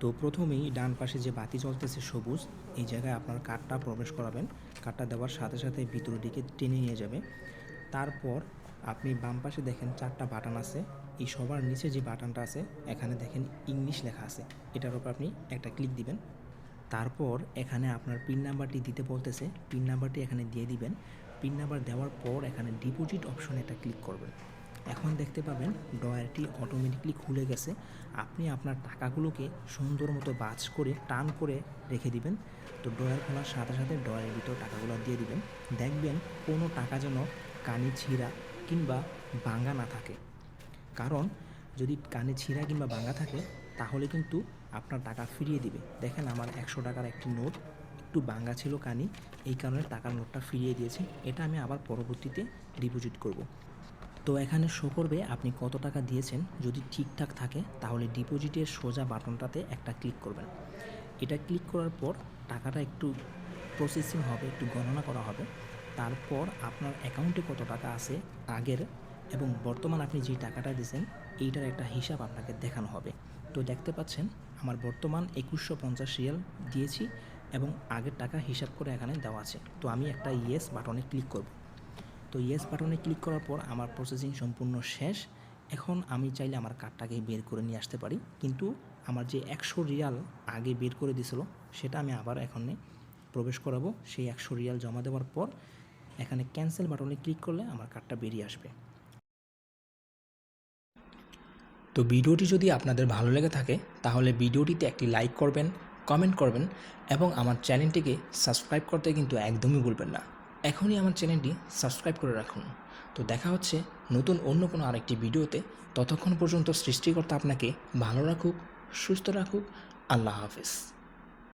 তো প্রথমেই ডান পাশে যে বাতি জ্বলতেছে সবুজ, এই জায়গায় আপনার কাঠটা প্রবেশ করাবেন। কাঠটা দেওয়ার সাথে সাথে ভিতরের দিকে টেনে নিয়ে যাবে। তারপর আপনি বাম পাশে দেখেন চারটা বাটন আছে। এই সবার নিচে যে বাটনটা আছে, এখানে দেখেন ইংলিশ লেখা আছে। এটার উপর আপনি একটা ক্লিক দিবেন। তারপর এখানে আপনার পিন নাম্বারটি দিতে বলতেছে। পিন নাম্বারটি এখানে দিয়ে দিবেন। পিন নাম্বার দেওয়ার পর এখানে ডিপোজিট অপশনে একটা ক্লিক করবেন। এখন দেখতে পাবেন ডয়ারটি অটোমেটিকলি খুলে গেছে। আপনি আপনার টাকাগুলোকে সুন্দর মতো বাজ করে, টান করে রেখে দিবেন। তো ডয়ার খোলার সাথে সাথে ডয়ারের ভিতর টাকাগুলো দিয়ে দিবেন। দেখবেন কোনো টাকা যেন কানি ছিঁড়া কিংবা ভাঙা না থাকে। কারণ যদি কানে ছিঁড়া কিংবা ভাঙা থাকে, তাহলে কিন্তু আপনার টাকা ফিরিয়ে দিবে। দেখেন আমার একশো টাকার একটি নোট, একটু ভাঙা ছিল কানি, এই কারণে টাকার নোটটা ফিরিয়ে দিয়েছে। এটা আমি আবার পরবর্তীতে ডিপোজিট করব। তো এখানে শো করবে আপনি কত টাকা দিয়েছেন যদি ঠিকঠাক থাকে তাহলে ডিপোজিটের সোজা বাটনটাতে একটা ক্লিক করবেন। এটা ক্লিক করার পর টাকাটা একটু প্রসেসিং হবে, একটু গণনা করা হবে। তারপর আপনার অ্যাকাউন্টে কত টাকা আছে আগের এবং বর্তমান আপনি যে টাকাটা দিয়েছেন এইটার একটা হিসাব আপনাকে দেখানো হবে। তো দেখতে পাচ্ছেন আমার বর্তমান একুশশো পঞ্চাশ রিয়াল দিয়েছি এবং আগের টাকা হিসাব করে এখানে দেওয়া আছে। তো আমি একটা ইয়েস বাটনে ক্লিক করব। তো ইয়েস বাটনে ক্লিক করার পর আমার প্রসেসিং সম্পূর্ণ শেষ। এখন আমি চাইলে আমার কার্ডটাকে বের করে নিয়ে আসতে পারি। কিন্তু আমার যে একশো রিয়াল আগে বের করে দিছিল সেটা আমি আবার এখানে প্রবেশ করাবো। সেই একশো রিয়াল জমা দেওয়ার পর এখানে ক্যান্সেল বাটনে ক্লিক করলে আমার কার্ডটা বেরিয়ে আসবে। তো ভিডিওটি যদি আপনাদের ভালো লেগে থাকে, তাহলে ভিডিওটিতে একটি লাইক করবেন কমেন্ট করবেন এবং আমার চ্যানেলটিকে সাবস্ক্রাইব করতে কিন্তু একদমই ভুলবেন না। এখনই আমার চ্যানেলটি সাবস্ক্রাইব করে রাখুন। তো দেখা হচ্ছে নতুন অন্য কোনো আরেকটি ভিডিওতে। ততক্ষণ পর্যন্ত সৃষ্টিকর্তা আপনাকে ভালো রাখুক, সুস্থ রাখুক। আল্লাহ হাফেজ।